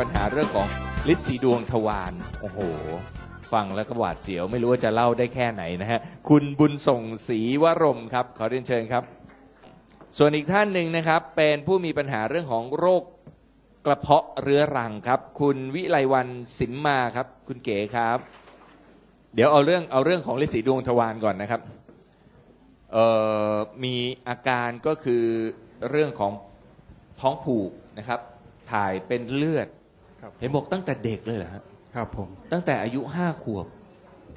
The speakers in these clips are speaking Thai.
ปัญหาเรื่องของลินสีดวงทวารโอ้โห ฟังแล้วก็หวาดเสียวไม่รู้ว่าจะเล่าได้แค่ไหนนะฮะ คุณบุญส่งศรีวรมครับ ขอเรียนเชิญครับ ส่วนอีกท่านหนึ่งนะครับ เป็นผู้มีปัญหาเรื่องของโรคกระเพาะเรื้อรังครับ คุณวิไลวันสิมมาครับ คุณเก๋ครับ เดี๋ยวเอาเรื่องเอาเรื่องของลินสีดวงทวารก่อนนะครับเอ่อมีอาการก็คือเรื่องของท้องผูกนะครับ ถ่ายเป็นเลือด ครับ เห็นบอกตั้งแต่เด็กเลยเหรอฮะครับผม ตั้งแต่อายุห้าขวบ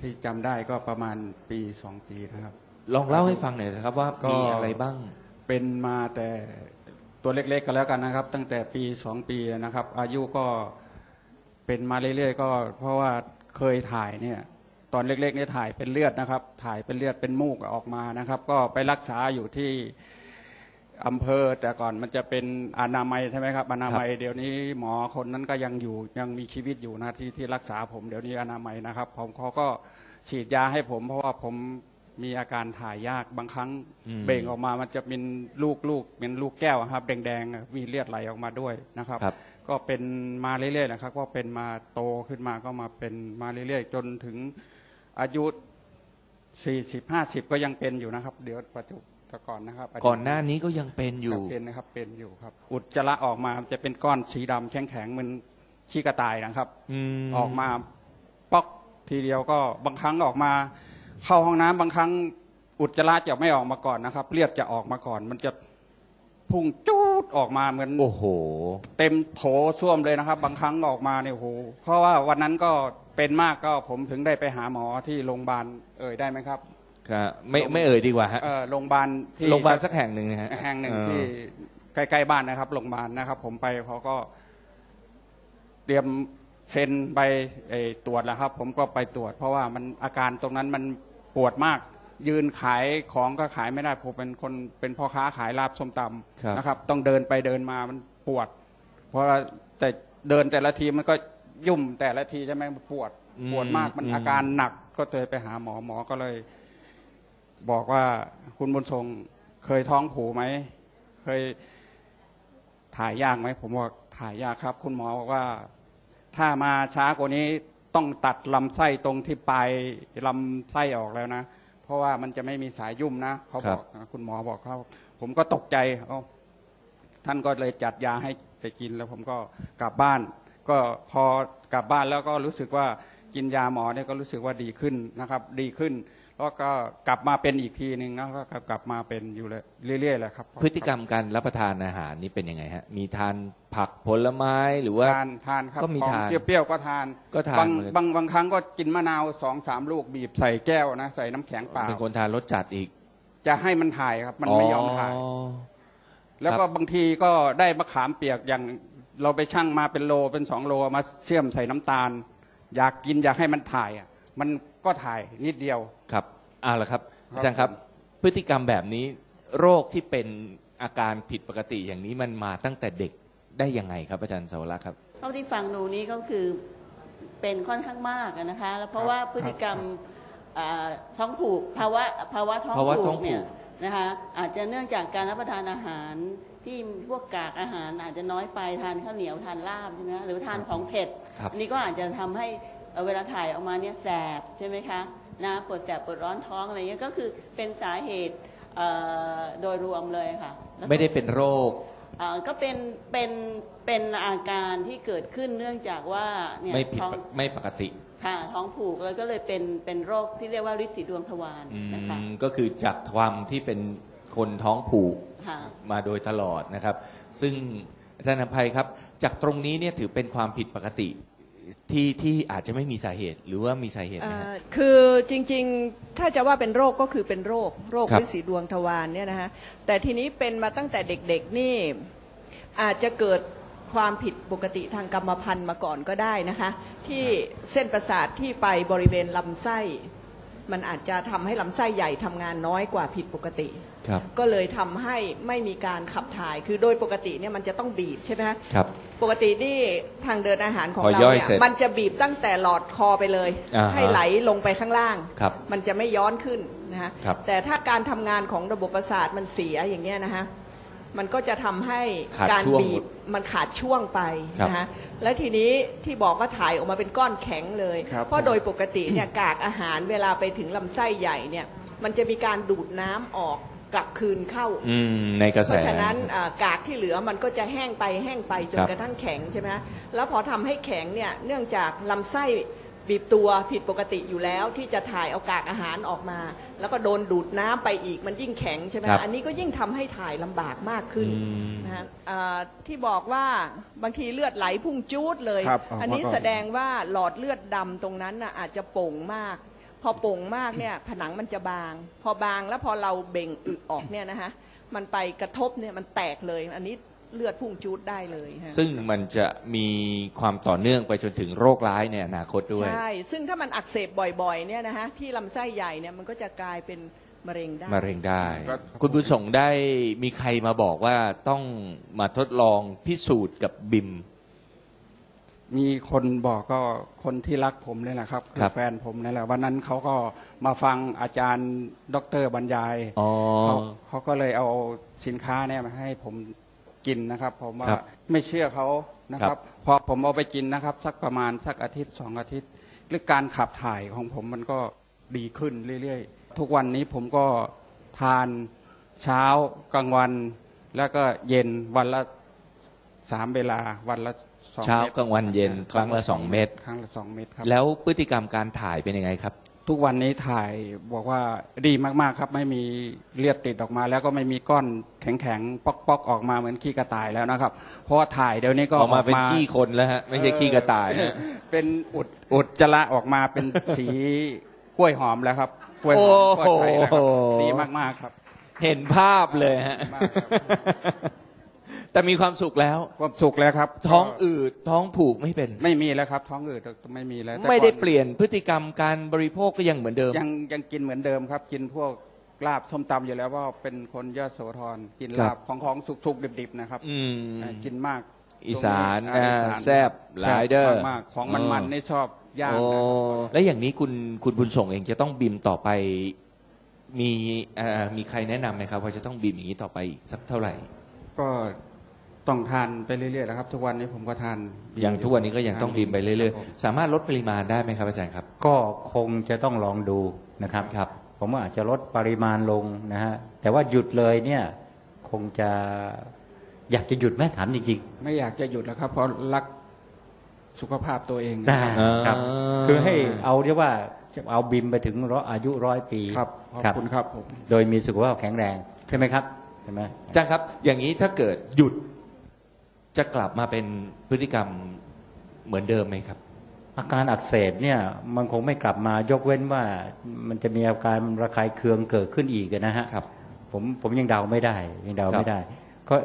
ที่จำได้ก็ประมาณปีสองปีนะครับ ลองเล่าให้ฟังหน่อยนะครับว่าก็ มีอะไรบ้าง เป็นมาแต่ตัวเล็กๆก็แล้วกันนะครับ ตั้งแต่ปีสองปีนะครับ อายุก็เป็นมาเรื่อยๆก็ เพราะว่าเคยถ่ายเนี่ย ตอนเล็กๆเนี่ยถ่ายเป็นเลือดนะครับ ถ่ายเป็นเลือดเป็นมูกออกมานะครับ ก็ไปรักษาอยู่ที่ อำเภอแต่ก่อนมันจะเป็นอนามัยใช่ไหมครับอนามัยเดี๋ยวนี้หมอคนนั้นก็ยังอยู่ยังมีชีวิตอยู่นะที่ที่รักษาผมเดี๋ยวนี้อนามัยนะครับ ผมเขาก็ฉีดยาให้ผม เพราะว่าผมมีอาการถ่ายยากบางครั้งอืมเบ่งออกมามันจะเป็นลูกลูกเป็นลูกแก้วอะครับ แดงๆมีเลือดไหลออกมาด้วยนะครับครับ ก็เป็นมาเรื่อยๆนะครับ ก็เป็นมาโตขึ้นมาก็มาเป็นมาเรื่อยๆ จนถึงอายุสี่สิบห้าสิบก็ยังเป็นอยู่นะครับ เดี๋ยวปัจจุบัน ก่อนนะครับก่อนหน้านี้ก็ยังเป็นอยู่ครับเป็นนะครับเป็นอยู่ครับ อุจจาระออกมาจะเป็นก้อนสีดำแข็งๆเหมือนขี้กระต่ายนะครับมออกมาป๊อกทีเดียวก็บางครั้งออกมา เข้าห้องน้ำบางครั้ง อุจจาระจะไม่ออกมาก่อนนะครับเลือดจะออกมาก่อน มันจะพุ่งจูดออกมาเหมือนโอ้โห เต็มโถส้วมเลยนะครับ บางครั้งออกมาเนี่ยโอ้โหเพราะว่าวันนั้นก็เป็นมากก็ผมถึงได้ไปหาหมอที่โรงพยาบาลเอ่ยได้ไหมครับ ครับไม่ไม่เอ่ยดีกว่าฮะเออโรงพยาบาลที่โรงพยาบาลสักแห่งหนึ่งนะฮะแห่งหนึ่งเออที่ใกล้ๆบ้านนะครับโรงพยาบาลนะครับ ผมไปเขาก็ เตรียมเซ็นไปเอ่อตรวจแล้วครับ ผมก็ไปตรวจ เพราะว่ามันอาการตรงนั้นมันปวดมาก ยืนขายของก็ขายไม่ได้ผมเป็นคนเป็นพ่อค้าขายลาบส้มตครับำนะครับ ต้องเดินไปเดินมามันปวด เพราะว่าแต่เดินแต่ละทีมันก็ยุ่มแต่ละทีใช่ไหมมันปวด ปวดมากมันอาการหนักก็เลยไปหาหมอหมอก็เลย บอกว่าคุณบุญทรงเคยท้องผูไหม เคยถ่ายยากไหม ผมบอกถ่ายยากครับ คุณหมอบอกว่า ถ้ามาช้ากว่านี้ต้องตัดลำไส้ตรงที่ปลายลำไส้ออกแล้วนะ เพราะว่ามันจะไม่มีสายยุ่มนะเขาบอกนะคุณหมอบอกเขาผมก็ตกใจเอ้าท่านก็เลยจัดยาให้ไปกินแล้วผมก็กลับบ้าน ก็พอกลับบ้านแล้วก็รู้สึกว่ากินยาหมอเนี่ยก็รู้สึกว่าดีขึ้นนะครับ ดีขึ้น แล้วก็กลับมาเป็นอีกทีหนึ่งนะก็กลับมาเป็นอยู่เลยเรื่อยๆแหละครับ พฤติกรรมการรับประทานอาหารนี่เป็นยังไงฮะ มีทานผักผลไม้หรือว่าทานทานครับก็มีของทานเปรี้ยวๆก็ทานก็ทานบางเหมือนกันบางบางครั้งก็กินมะนาวสองสามลูกบีบใส่แก้วนะใส่น้ำแข็งเปล่าเป็นคนทานรสจัดอีก จะให้มันถ่ายครับ มันไม่ยอมถ่าย แล้วก็ครับบางทีก็ได้มะขามเปียกอย่างเราไปชั่งมาเป็นโลเป็นสองโลเอามาเชื่อมใส่น้ำตาล อยากกินอยากให้มันถ่ายอะ มันก็ถ่ายนิดเดียว ครับเอาละครับครับอาจารย์ครับพฤติกรรมแบบนี้ โรคที่เป็นอาการผิดปกติอย่างนี้มันมาตั้งแต่เด็กได้ยังไงครับอาจารย์เสาวรักษ์ครับ เท่าที่ฟังดูนี้ก็คือเป็นค่อนข้างมากอะนะคะแล้วเพราะว่าพฤติกรรมอ่าท้องผูกภาวะภาวะท้องภาวะท้ผูองกผูก เนี่ยนะคะอาจจะเนื่องจากการรับประทานอาหารที่พวกกากอาหารอาจจะน้อยไปทานข้าวเหนียวทานลาบใช่ไหมคะหรือทานของเผ็ดครับ อันนี้ก็อาจจะทำให้ เอ่อเวลาถ่ายออกมาเนี่ยแสบใช่ไหมคะนะปวดแสบปวดร้อนท้องอะไรเงี้ยก็คือเป็นสาเหตุเอ่อโดยรวมเลยค่ะแล้วก็ไม่ได้เป็นโรคอ่าก็เป็นเป็นเป็นอาการที่เกิดขึ้นเนื่องจากว่าเนี่ยไม่ผิดท้องไม่ปกติค่ะท้องผูกแล้วก็เลยเป็นเป็นโรคที่เรียกว่าฤทธิ์สีดวงทวารอืนะคะมก็คือจากความที่เป็นคนท้องผูกค่ะมาโดยตลอดนะครับ ซึ่งอาจารย์อภัยครับ จากตรงนี้เนี่ยถือเป็นความผิดปกติ ที่ที่อาจจะไม่มีสาเหตุหรือว่ามีสาเหตุไหมฮะ เอ่อคือจริงๆ ถ้าจะว่าเป็นโรคก็คือเป็นโรค โรคครับฤทธิ์สีดวงทวารเนี่ยนะฮะ แต่ทีนี้เป็นมาตั้งแต่เด็กๆนี่อาจจะเกิดความผิดปกติทางกรรมพันธุ์มาก่อนก็ได้นะคะ ที่เส้นประสาทที่ไปบริเวณลำไส้ มันอาจจะทำให้ลำไส้ใหญ่ทำงานน้อยกว่าผิดปกติ ครับก็เลยทำให้ไม่มีการขับถ่าย คือโดยปกติเนี่ยมันจะต้องบีบใช่ไหมฮะครับ ปกตินี่ทางเดินอาหารของพอเราย่อยเนี่เสร็จยมันจะบีบตั้งแต่หลอดคอไปเลย อ่าฮะ ให้ไหลลงไปข้างล่าง ครับ มันจะไม่ย้อนขึ้นนะฮะครับแต่ถ้าการทำงานของระบบประสาทมันเสียอย่างเงี้ยนะฮะ มันก็จะทำให้ขาดการช่วงบีบมันขาดช่วงไปครับนะฮะและทีนี้ที่บอกว่าถ่ายออกมาเป็นก้อนแข็งเลย ครับเพราะโดยปกติเนี่ยกากอาหารเวลาไปถึงลำไส้ใหญ่เนี่ยมันจะมีการดูดน้ำออกกลับคืนเข้า อืมในกระเพแสราะฉะนั้นอ่ากากที่เหลือมันก็จะแห้งไปแห้งไปจนครับ กระทั่งแข็งใช่ไหมฮะแล้วพอทำให้แข็งเนี่ยเนื่องจากลำไส้ บีบตัวผิดปกติอยู่แล้วที่จะถ่ายเอากากอาหารออกมา แล้วก็โดนดูดน้ำไปอีกมันยิ่งแข็งใช่ไหมครับฮะอันนี้ก็ยิ่งทำให้ถ่ายลำบากมากขึ้นอืมนะฮะอ่าที่บอกว่าบางทีเลือดไหลพุ่งจูดเลย ครับอันนี้เมื่อก่อน แสดงว่าหลอดเลือดดำตรงนั้นน่ะอาจจะโป่งมาก พอโป่งมากเนี่ยผนังมันจะบาง พอบางแล้วพอเราเบ่งอึออกเนี่ยนะฮะมันไปกระทบเนี่ยมันแตกเลย อันนี้ เลือดพุ่งจูดได้เลยฮะซึ่งมันจะมีความต่อเนื่องไปจนถึงโรคร้ายในอนาคตด้วย ใช่ ซึ่งถ้ามันอักเสบบ่อยๆเนี่ยนะฮะที่ลำไส้ใหญ่เนี่ยมันก็จะกลายเป็นมะเร็งได้ มะเร็งได้ ก็ คุณบุญส่งได้มีใครมาบอกว่าต้องมาทดลองพิสูจน์กับบิม มีคนบอกก็คนที่รักผมเลยแหละครับครับแฟนผมนี่แหละวันนั้นเขาก็มาฟังอาจารย์ดอกเตอรบรรยายอ๋อ เขาเขาก็เลยเอาสินค้าเนี่ยมาให้ผม กินนะครับ ผมว่าครับไม่เชื่อเขานะคครัรับ บ พอผมเอาไปกินนะครับ สักประมาณสักอาทิตย์สองอาทิตย์หรือการขับถ่ายของผมมันก็ดีขึ้นเรื่อยๆ ทุกวันนี้ผมก็ทานเช้ากลางวัน แล้วก็เย็นวันละสามเวลาวันละสองเช้าม็ดกลางวันเย็นครั้งละสองเม็ด ครั้งละสองเม็ดครับ แล้วพฤติกรรมการถ่ายเป็นยังไงครับ ทุกวันนี้ถ่ายบอกว่าดีมากๆครับ ไม่มีเลือดติดออกมา แล้วก็ไม่มีก้อนแข็งๆป๊อกๆออกมาเหมือนขี้กระต่ายแล้วนะครับ เพราะว่าถ่ายเดี๋ยวนี้ก็ออกมาเป็นขี้คนแล้วฮะไม่ใช่ขี้กระต่ายฮะเป็นอุดอุดจระออกมาเป็นสีกล้วยหอมแล้วครับกล้วยหอมกล้วยไข่แล้วครับโอ้โหดีมากๆครับ เห็นภาพเลยฮะมากครับ แต่มีความสุขแล้ว ความสุขแล้วครับ ท้องอืดท้องผูกไม่เป็น ไม่มีแล้วครับ ท้องอืดไม่มีแล้วแต่ไม่ได้ก่อนเปลี่ยนพฤติกรรมการบริโภคก็ยังเหมือนเดิม ยังยังกินเหมือนเดิมครับ กินพวกลาบส้มตำอยู่แล้วว่าเป็นคนยโสธรกินครัลาบบของของสุกๆดิบๆนะครับอืม เอ่อกินมากอีสานตรงอ่าอีสานแซ่บหลายเด้อ มากๆของมันๆนี่ชอบย่างโอ้นะแล้วอย่างนี้คุณคุณบุญส่งเองจะต้องบิมต่อไป มีเอ่อมีใครแนะนำไหมครับว่าจะต้องบิมอย่างนี้ต่อไปอีกสักเท่าไหร่ ก็ ต้องทานไปเรื่อยๆแล้วครับ ทุกวันนี้ผมก็ทานอย่างทุกวันนี้ก็ยังต้องบิมไปเรื่อยครับผมๆสามารถลดปริมาณได้ไหมครับอาจารย์ครับ ก็คงจะต้องลองดูนะครับครับ ผมว่าอาจจะลดปริมาณลงนะฮะแต่ว่าหยุดเลยเนี่ยคงจะอยากจะหยุดไหมถามจริงไม่อยากจะหยุดแล้วครับ เพราะรักสุขภาพตัวเองๆนะนะครับ คือให้เอาเรียกว่าจะเอาบิมไปถึงร้อยอายุร้อยปีครับขอบคุณครับผมโดยมีสุขภาพแข็งแรง ใช่ไหมครับใช่ไหมอาจารย์ครับ อย่างนี้ถ้าเกิดหยุด จะกลับมาเป็นพฤติกรรมเหมือนเดิมไหมครับ อาการอักเสบเนี่ยมันคงไม่กลับมายกเว้นว่ามันจะมีอาการระคายเคืองเกิดขึ้นอีกนะฮะครับผมผมยังเดาไม่ได้ ยังเดาครับไม่ได้ ก็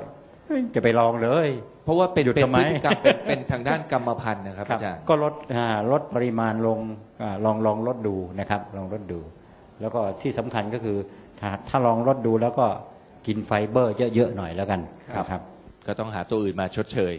เอ้ยจะไปลองเลย เพราะว่าเป็นหยุดเป็นทำไมพฤติกรรมเป็นเป็นทางด้านกรรมพันธุ์นะครับครับอาจารย์ก็ลดอ่าลดปริมาณลงอาลองลองลดดูนะครับ ลองลดดู แล้วก็ที่สำคัญก็คือถ้าถ้าลองลดดูแล้วก็กินไฟเบอร์เยอะๆหน่อยแล้วกันครับครับ ก็ต้องหาตัวอื่นมาชดเชย